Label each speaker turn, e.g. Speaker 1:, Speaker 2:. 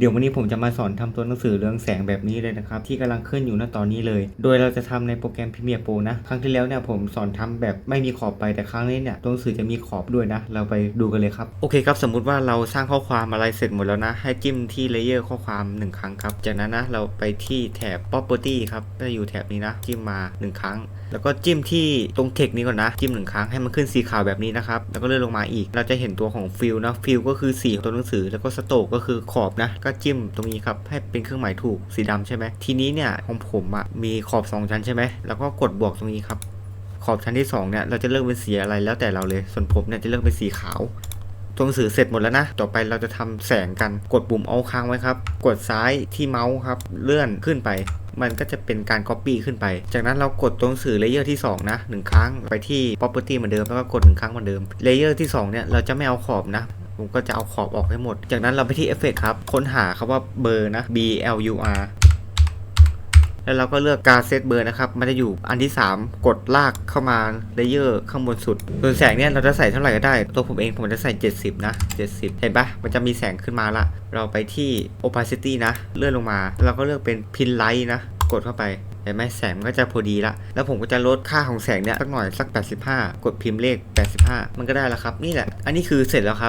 Speaker 1: เดี๋ยววันนี้ผมจะมาสอนทำตัวหนังสือเรืองแสงแบบนี้เลยนะครับ ที่กำลังขึ้นอยู่ณตอนนี้เลย โดยเราจะทำในโปรแกรม Premiere Pro นะ ครั้งที่แล้วเนี่ยผมสอนทำแบบไม่มีขอบไปแต่ครั้งนี้เนี่ยตัวหนังสือจะมีขอบด้วยนะ เราไปดูกันเลยครับ โอเคครับ สมมุติว่าเราสร้างข้อความอะไรเสร็จหมดแล้วนะ ให้จิ้มที่เลเยอร์ข้อความ 1 ครั้งครับ จากนั้นนะเราไปที่แถบ property ครับจะอยู่แถบนี้นะ จิ้มมา 1 ครั้ง แล้วก็จิ้มที่ตรงเทคนี้ก่อนนะ จิ้มหนึ่งครั้งให้มันขึ้นสีขาวแบบนี้นะครับแล้วก็เลื่อนลงมาอีก เราจะเห็นตัวของฟิลนะฟิลก็คือสีของตัวหนังสือแล้วก็สโตกก็คือขอบนะก็จิ้มตรงนี้ครับให้เป็นเครื่องหมายถูกสีดำใช่ไหมทีนี้เนี่ยของผมอะมีขอบ 2 ชั้นใช่ไหมแล้วก็กดบวกตรงนี้ครับ ขอบชั้นที่สองเนี่ยเราจะเลือกเป็นสีอะไรแล้วแต่เราเลย ส่วนผมเนี่ยจะเลือกเป็นสีขาวตัวหนังสือเสร็จหมดแล้วนะ ต่อไปเราจะทำแสงกัน กดปุ่มเอาค้างไว้ครับ กดซ้ายที่เมาส์ครับ เลื่อนขึ้นไป มันก็จะเป็นการ Copy ขึ้นไป จากนั้นเรากดตัวหนังสือเลเยอร์ที่ 2 นะ 1 ครั้ง ไปที่ Property เหมือนเดิม แล้วก็กด 1 ครั้งเหมือนเดิม เลเยอร์ที่ 2 เนี่ย เราจะไม่เอาขอบนะ ผมก็จะเอาขอบออกให้หมด จากนั้นเราไปที่ Effect ครับ ค้นหาคำว่าเบอร์นะ B L U R แล้วเราก็เลือกการเซตเบอร์นะครับ มันจะอยู่อันที่ 3 กดลากเข้ามาเลเยอร์ข้างบนสุด ส่วนแสงเนี่ยเราจะใส่เท่าไหร่ก็ได้ ตัวผมเองผมจะใส่ 70 นะ 70 เห็นปะมันจะมีแสงขึ้นมาละ เราไปที่ opacity นะ เลื่อนลงมา เราก็เลือกเป็น pin light นะ กดเข้าไป เห็นไหมแสงก็จะพอดีละ แล้วผมก็จะลดค่าของแสงเนี่ยสักหน่อยสัก 85 กดพิมพ์เลข 85 มันก็ได้แล้วครับ นี่แหละ อันนี้คือเสร็จแล้วครับ